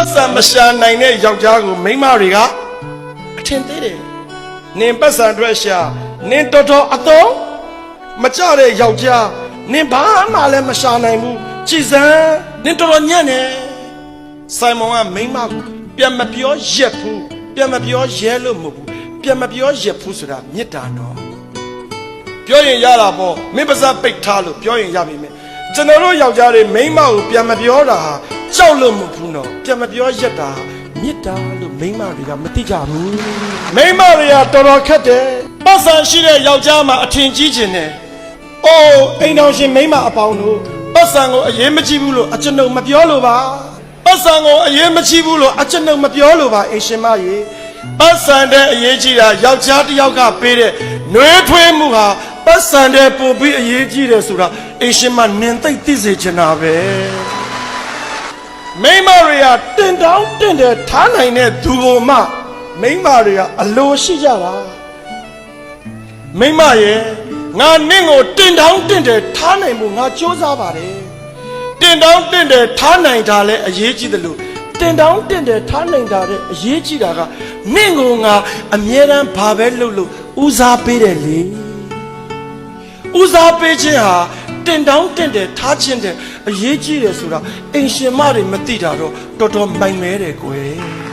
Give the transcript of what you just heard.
ပတ်စံမရှာနိုင်တဲ့ယောက်ျားကိုမိန်းမတွေကအထင်သေးတယ်နင်ပတ်စံအတွက်ရှာနင်တော်တော်အတော့မကြတဲ့ယောက်ျားနင်ဘာမှလည်းမရှာနိုင်ဘူးကြည်စမ်းနင်တော်တော်ညံ့နေဆိုင်မုံကမိန်းမကိုပြန်မပြောရက်ဘူးပြန်မပြောရဲလို့မဟုတ်ဘူးပြန်မပြောရက်ဘူးဆိုတာမေတ္တာနော်ပြောရင်ရတာပေါ့မင်းပါစပ်ပိတ်ထားလို့ပြောရင်ရပြီမယ်ကျွန်တော်တို့ယောက်ျားတွေမိန်းမကိုပြန်မပြောတာဟာ ကြောက်လို့မဟုတ်ဘူးနော်ပြန်မပြောရက်တာဟာမေတ္တာလို့မိန်းမတွေကမသိကြဘူးမိန်းမတွေကတော်တော်ခက်တယ်ပတ်စံရှိတဲ့ယောက်ျားမှာအထင်ကြီးခြင်းနဲ့အိုးအိမ်တော်ရှင်မိန်းမအပေါင်းတို့ပတ်စံကိုအရင်မကြည့်ဘူးလို့အကျွန်ုပ်မပြောလို့ပါပတ်စံကိုအရင်မကြည့်ဘူးလို့အကျွန်ုပ်မပြောလို့ပါအိမ်ရှင်မရေပတ်စံတဲ့အရေးကြီးတာယောက်ျားတစ်ယောက်ကပေးတဲ့နှွေးထွေးမှုဟာပတ်စံတဲ့ပို့ပြီးအရေးကြီးတယ်ဆိုတာအိမ်ရှင်မနင်သိသိစေချင်တာပဲ မိန်းမတွေကတင်တောင်းတင်တယ်ထားနိုင်တဲ့သူကိုမှမိန်းမတွေကအလိုရှိကြတာမိမရဲ့ငါနင့်ကိုတင်တောင်းတင်တယ်ထားနိုင်မှုငါစူးစမ်းပါတယ်တင်တောင်းတင်တယ်ထားနိုင်တာလဲအရေးကြီးတယ်လို့တင်တောင်းတင်တယ်ထားနိုင်တာတဲ့အရေးကြီးတာကနင့်ကိုငါအမြဲတမ်းဘာပဲလုပ်လို့ဦးစားပေးတယ်လေဦးစားပေးခြင်းဟာတင်တောင်းတင်တယ်ထားခြင်းတဲ့ အရေးကြီးတယ်ဆိုတာအိမ်ရှင်မတွေမသိတာတော့တော်တော်မိုင်မဲတယ်ကွယ်